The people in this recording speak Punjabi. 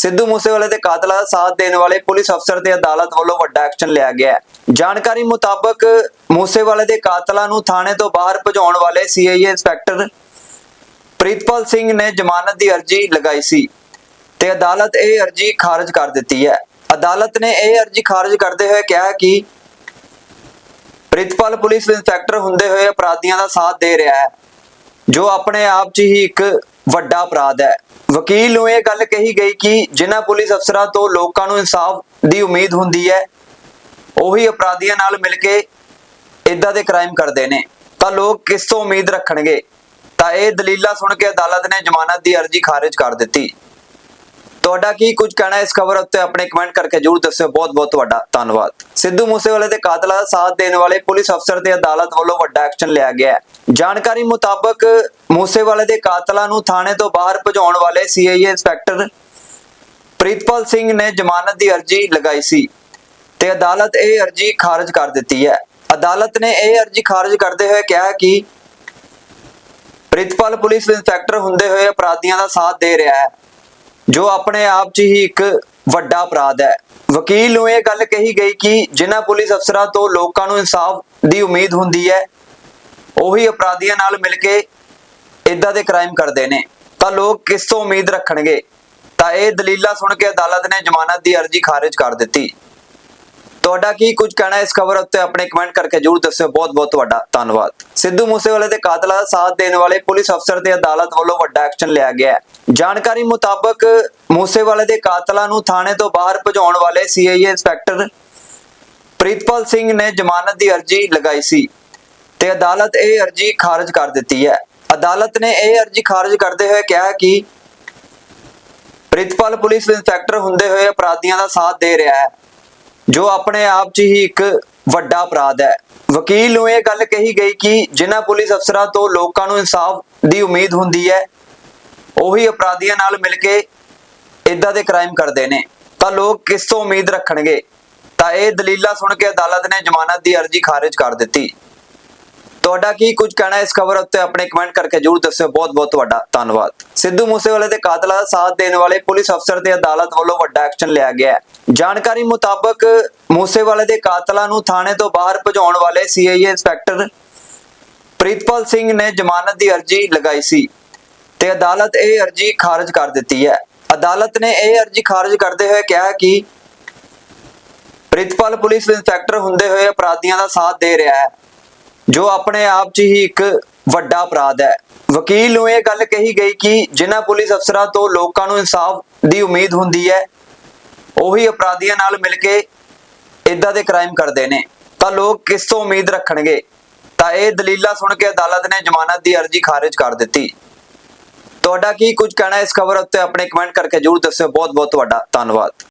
ਸਿੱਧੂ ਮੂਸੇਵਾਲੇ ਦੇ ਕਾਤਲਾਂ ਦਾ ਸਾਥ ਦੇਣ ਵਾਲੇ ਪੁਲਿਸ ਅਫਸਰ ਤੇ ਅਦਾਲਤ ਵੱਲੋਂ ਵੱਡਾ ਐਕਸ਼ਨ ਲਿਆ ਗਿਆ ਹੈ। ਜਾਣਕਾਰੀ ਮੁਤਾਬਕ ਮੂਸੇਵਾਲੇ ਦੇ ਕਾਤਲਾਂ ਨੂੰ ਥਾਣੇ ਤੋਂ ਬਾਹਰ ਭਜਾਉਣ ਵਾਲੇ ਸੀਆਈਏ ਇੰਸਪੈਕਟਰ ਪ੍ਰੀਤਪਾਲ ਸਿੰਘ ਨੇ ਜ਼ਮਾਨਤ ਦੀ ਅਰਜ਼ੀ ਲਗਾਈ ਸੀ ਤੇ ਅਦਾਲਤ ਇਹ ਅਰਜ਼ੀ ਖਾਰਜ ਕਰ ਦਿੱਤੀ ਹੈ। ਅਦਾਲਤ ਨੇ ਇਹ ਅਰਜ਼ੀ ਖਾਰਜ ਕਰਦੇ ਹੋਏ ਕਿਹਾ ਕਿ ਪ੍ਰੀਤਪਾਲ ਪੁਲਿਸ ਇੰਸਪੈਕਟਰ ਹੁੰਦੇ ਹੋਏ ਅਪਰਾਧੀਆਂ ਦਾ ਸਾਥ ਦੇ ਰਿਹਾ ਹੈ। ਜੋ ਆਪਣੇ ਆਪ 'ਚ ਹੀ ਇੱਕ ਵੱਡਾ ਅਪਰਾਧ ਹੈ। ਵਕੀਲ ਨੂੰ ਇਹ ਗੱਲ ਕਹੀ ਗਈ ਕਿ ਜਿਨ੍ਹਾਂ ਪੁਲਿਸ ਅਫਸਰਾਂ ਤੋਂ ਲੋਕਾਂ ਨੂੰ ਇਨਸਾਫ ਦੀ ਉਮੀਦ ਹੁੰਦੀ ਹੈ, ਉਹੀ ਅਪਰਾਧੀਆਂ ਨਾਲ ਮਿਲ ਕੇ ਇਦਾਂ ਦੇ ਕ੍ਰਾਈਮ ਕਰਦੇ ਨੇ। ਤਾਂ ਲੋਕ ਕਿਸ ਤੋਂ ਉਮੀਦ ਰੱਖਣਗੇ? ਤਾਂ ਇਹ ਦਲੀਲਾਂ ਸੁਣ ਕੇ ਅਦਾਲਤ ਨੇ ਜ਼ਮਾਨਤ ਦੀ ਅਰਜ਼ੀ ਖਾਰਜ ਕਰ ਦਿੱਤੀ। ਤੁਹਾਡਾ ਕੀ ਕੁਝ ਕਹਿਣਾ ਇਸ ਖਬਰ ਉੱਤੇ ਆਪਣੇ ਕਮੈਂਟ ਕਰਕੇ ਜਰੂਰ ਦੱਸਿਓ। ਬਹੁਤ ਬਹੁਤ ਤੁਹਾਡਾ ਧੰਨਵਾਦ। ਸਿੱਧੂ ਮੂਸੇਵਾਲੇ ਦੇ ਕਾਤਲਾਂ ਦਾ ਸਾਥ ਦੇਣ ਵਾਲੇ ਪੁਲਿਸ ਅਫਸਰ ਤੇ ਅਦਾਲਤ ਵੱਲੋਂ ਵੱਡਾ ਐਕਸ਼ਨ ਲਿਆ ਗਿਆ ਹੈ। ਜਾਣਕਾਰੀ ਮੁਤਾਬਕ ਮੂਸੇਵਾਲੇ ਦੇ ਕਾਤਲਾਂ ਨੂੰ ਥਾਣੇ ਤੋਂ ਬਾਹਰ ਭਜਾਉਣ ਵਾਲੇ ਸੀਆਈਏ ਇੰਸਪੈਕਟਰ ਪ੍ਰੀਤਪਾਲ ਸਿੰਘ ਨੇ ਜ਼ਮਾਨਤ ਦੀ ਅਰਜ਼ੀ ਲਗਾਈ ਸੀ ਤੇ ਅਦਾਲਤ ਇਹ ਅਰਜ਼ੀ ਖਾਰਜ ਕਰ ਦਿੱਤੀ ਹੈ। ਅਦਾਲਤ ਨੇ ਇਹ ਅਰਜ਼ੀ ਖਾਰਜ ਕਰਦੇ ਹੋਏ ਕਿਹਾ ਕਿ ਪ੍ਰਿਤਪਾਲ ਪੁਲਿਸ ਇੰਸਪੈਕਟਰ ਹੁੰਦੇ ਹੋਏ ਅਪਰਾਧੀਆਂ ਦਾ ਸਾਥ ਦੇ ਰਿਹਾ ਹੈ। ਜੋ ਆਪਣੇ ਆਪ 'ਚ ਹੀ ਇੱਕ ਵੱਡਾ ਅਪਰਾਧ ਹੈ। ਵਕੀਲ ਨੂੰ ਇਹ ਗੱਲ ਕਹੀ ਗਈ ਕਿ ਜਿਨ੍ਹਾਂ ਪੁਲਿਸ ਅਫਸਰਾਂ ਤੋਂ ਲੋਕਾਂ ਨੂੰ ਇਨਸਾਫ ਦੀ ਉਮੀਦ ਹੁੰਦੀ ਹੈ, ਉਹੀ ਅਪਰਾਧੀਆਂ ਨਾਲ ਮਿਲ ਕੇ ਇਦਾਂ ਦੇ ਕ੍ਰਾਈਮ ਕਰਦੇ ਨੇ। ਤਾਂ ਲੋਕ ਕਿਸ ਤੋਂ ਉਮੀਦ ਰੱਖਣਗੇ? ਤਾਂ ਇਹ ਦਲੀਲਾਂ ਸੁਣ ਕੇ ਅਦਾਲਤ ਨੇ ਜ਼ਮਾਨਤ ਦੀ ਅਰਜ਼ੀ ਖਾਰਜ ਕਰ ਦਿੱਤੀ। ਤੁਹਾਡਾ ਕੀ ਕੁਝ ਕਹਿਣਾ ਇਸ ਖਬਰ ਉੱਤੇ ਆਪਣੇ ਕਮੈਂਟ ਕਰਕੇ ਜਰੂਰ ਦੱਸਿਓ। ਬਹੁਤ ਬਹੁਤ ਤੁਹਾਡਾ ਧੰਨਵਾਦ। ਸਿੱਧੂ ਮੂਸੇਵਾਲੇ ਦੇ ਕਾਤਲਾਂ ਦਾ ਸਾਥ ਦੇਣ ਵਾਲੇ ਪੁਲਿਸ ਅਫਸਰ ਤੇ ਅਦਾਲਤ ਵੱਲੋਂ ਵੱਡਾ ਐਕਸ਼ਨ ਲਿਆ ਗਿਆ ਹੈ। ਜਾਣਕਾਰੀ ਮੁਤਾਬਕ ਮੂਸੇਵਾਲੇ ਦੇ ਕਾਤਲਾਂ ਨੂੰ ਥਾਣੇ ਤੋਂ ਬਾਹਰ ਭਜਾਉਣ ਵਾਲੇ ਸੀਆਈਏ ਇੰਸਪੈਕਟਰ ਪ੍ਰੀਤਪਾਲ ਸਿੰਘ ਨੇ ਜ਼ਮਾਨਤ ਦੀ ਅਰਜ਼ੀ ਲਗਾਈ ਸੀ ਤੇ ਅਦਾਲਤ ਇਹ ਅਰਜ਼ੀ ਖਾਰਜ ਕਰ ਦਿੱਤੀ ਹੈ। ਅਦਾਲਤ ਨੇ ਇਹ ਅਰਜ਼ੀ ਖਾਰਜ ਕਰਦੇ ਹੋਏ ਕਿਹਾ ਕਿ ਪ੍ਰਿਤਪਾਲ ਪੁਲਿਸ ਇੰਸਪੈਕਟਰ ਹੁੰਦੇ ਹੋਏ ਅਪਰਾਧੀਆਂ ਦਾ ਸਾਥ ਦੇ ਰਿਹਾ ਹੈ। ਜੋ ਆਪਣੇ ਆਪ 'ਚ ਹੀ ਇੱਕ ਵੱਡਾ ਅਪਰਾਧ ਹੈ। ਵਕੀਲ ਨੂੰ ਇਹ ਗੱਲ ਕਹੀ ਗਈ ਕਿ ਜਿਨ੍ਹਾਂ ਪੁਲਿਸ ਅਫਸਰਾਂ ਤੋਂ ਲੋਕਾਂ ਨੂੰ ਇਨਸਾਫ ਦੀ ਉਮੀਦ ਹੁੰਦੀ ਹੈ, ਉਹੀ ਅਪਰਾਧੀਆਂ ਨਾਲ ਮਿਲ ਕੇ ਇਦਾਂ ਦੇ ਕ੍ਰਾਈਮ ਕਰਦੇ ਨੇ। ਤਾਂ ਲੋਕ ਕਿਸ ਤੋਂ ਉਮੀਦ ਰੱਖਣਗੇ? ਤਾਂ ਇਹ ਦਲੀਲਾਂ ਸੁਣ ਕੇ ਅਦਾਲਤ ਨੇ ਜ਼ਮਾਨਤ ਦੀ ਅਰਜ਼ੀ ਖਾਰਜ ਕਰ ਦਿੱਤੀ। ਤੁਹਾਡਾ ਕੀ ਕੁਝ ਕਹਿਣਾ ਇਸ ਖਬਰ ਉੱਤੇ ਆਪਣੇ ਕਮੈਂਟ ਕਰਕੇ ਜਰੂਰ ਦੱਸਿਓ। ਬਹੁਤ ਬਹੁਤ ਤੁਹਾਡਾ ਧੰਨਵਾਦ। ਸਿੱਧੂ ਮੂਸੇਵਾਲੇ ਦੇ ਕਾਤਲਾਂ ਦਾ ਸਾਥ ਦੇਣ ਵਾਲੇ ਪੁਲਿਸ ਅਫਸਰ ਤੇ ਅਦਾਲਤ ਵੱਲੋਂ ਵੱਡਾ ਐਕਸ਼ਨ ਲਿਆ ਗਿਆ ਹੈ। ਜਾਣਕਾਰੀ ਮੁਤਾਬਕ ਮੂਸੇਵਾਲੇ ਦੇ ਕਾਤਲਾਂ ਨੂੰ ਥਾਣੇ ਤੋਂ ਬਾਹਰ ਭਜਾਉਣ ਵਾਲੇ ਸੀਆਈਏ ਇੰਸਪੈਕਟਰ ਪ੍ਰੀਤਪਾਲ ਸਿੰਘ ਨੇ ਜ਼ਮਾਨਤ ਦੀ ਅਰਜ਼ੀ ਲਗਾਈ ਸੀ ਤੇ ਅਦਾਲਤ ਇਹ ਅਰਜ਼ੀ ਖਾਰਜ ਕਰ ਦਿੱਤੀ ਹੈ। ਅਦਾਲਤ ਨੇ ਇਹ ਅਰਜ਼ੀ ਖਾਰਜ ਕਰਦੇ ਹੋਏ ਕਿਹਾ ਕਿ ਪ੍ਰਿਤਪਾਲ ਪੁਲਿਸ ਇੰਸਪੈਕਟਰ ਹੁੰਦੇ ਹੋਏ ਅਪਰਾਧੀਆਂ ਦਾ ਸਾਥ ਦੇ ਰਿਹਾ ਹੈ। ਜੋ ਆਪਣੇ ਆਪ 'ਚ ਹੀ ਇੱਕ ਵੱਡਾ ਅਪਰਾਧ ਹੈ। ਵਕੀਲ ਨੂੰ ਇਹ ਗੱਲ ਕਹੀ ਗਈ ਕਿ ਜਿਨ੍ਹਾਂ ਪੁਲਿਸ ਅਫਸਰਾਂ ਤੋਂ ਲੋਕਾਂ ਨੂੰ ਇਨਸਾਫ ਦੀ ਉਮੀਦ ਹੁੰਦੀ ਹੈ, ਉਹੀ ਅਪਰਾਧੀਆਂ ਨਾਲ ਮਿਲ ਕੇ ਇਦਾਂ ਦੇ ਕ੍ਰਾਈਮ ਕਰਦੇ ਨੇ। ਤਾਂ ਲੋਕ ਕਿਸ ਤੋਂ ਉਮੀਦ ਰੱਖਣਗੇ? ਤਾਂ ਇਹ ਦਲੀਲਾਂ ਸੁਣ ਕੇ ਅਦਾਲਤ ਨੇ ਜ਼ਮਾਨਤ ਦੀ ਅਰਜ਼ੀ ਖਾਰਜ ਕਰ ਦਿੱਤੀ। ਤੁਹਾਡਾ ਕੀ ਕੁਝ ਕਹਿਣਾ ਇਸ ਖਬਰ ਉੱਤੇ? ਆਪਣੇ ਕਮੈਂਟ ਕਰਕੇ ਜਰੂਰ ਦੱਸਿਓ। ਬਹੁਤ ਬਹੁਤ ਤੁਹਾਡਾ ਧੰਨਵਾਦ।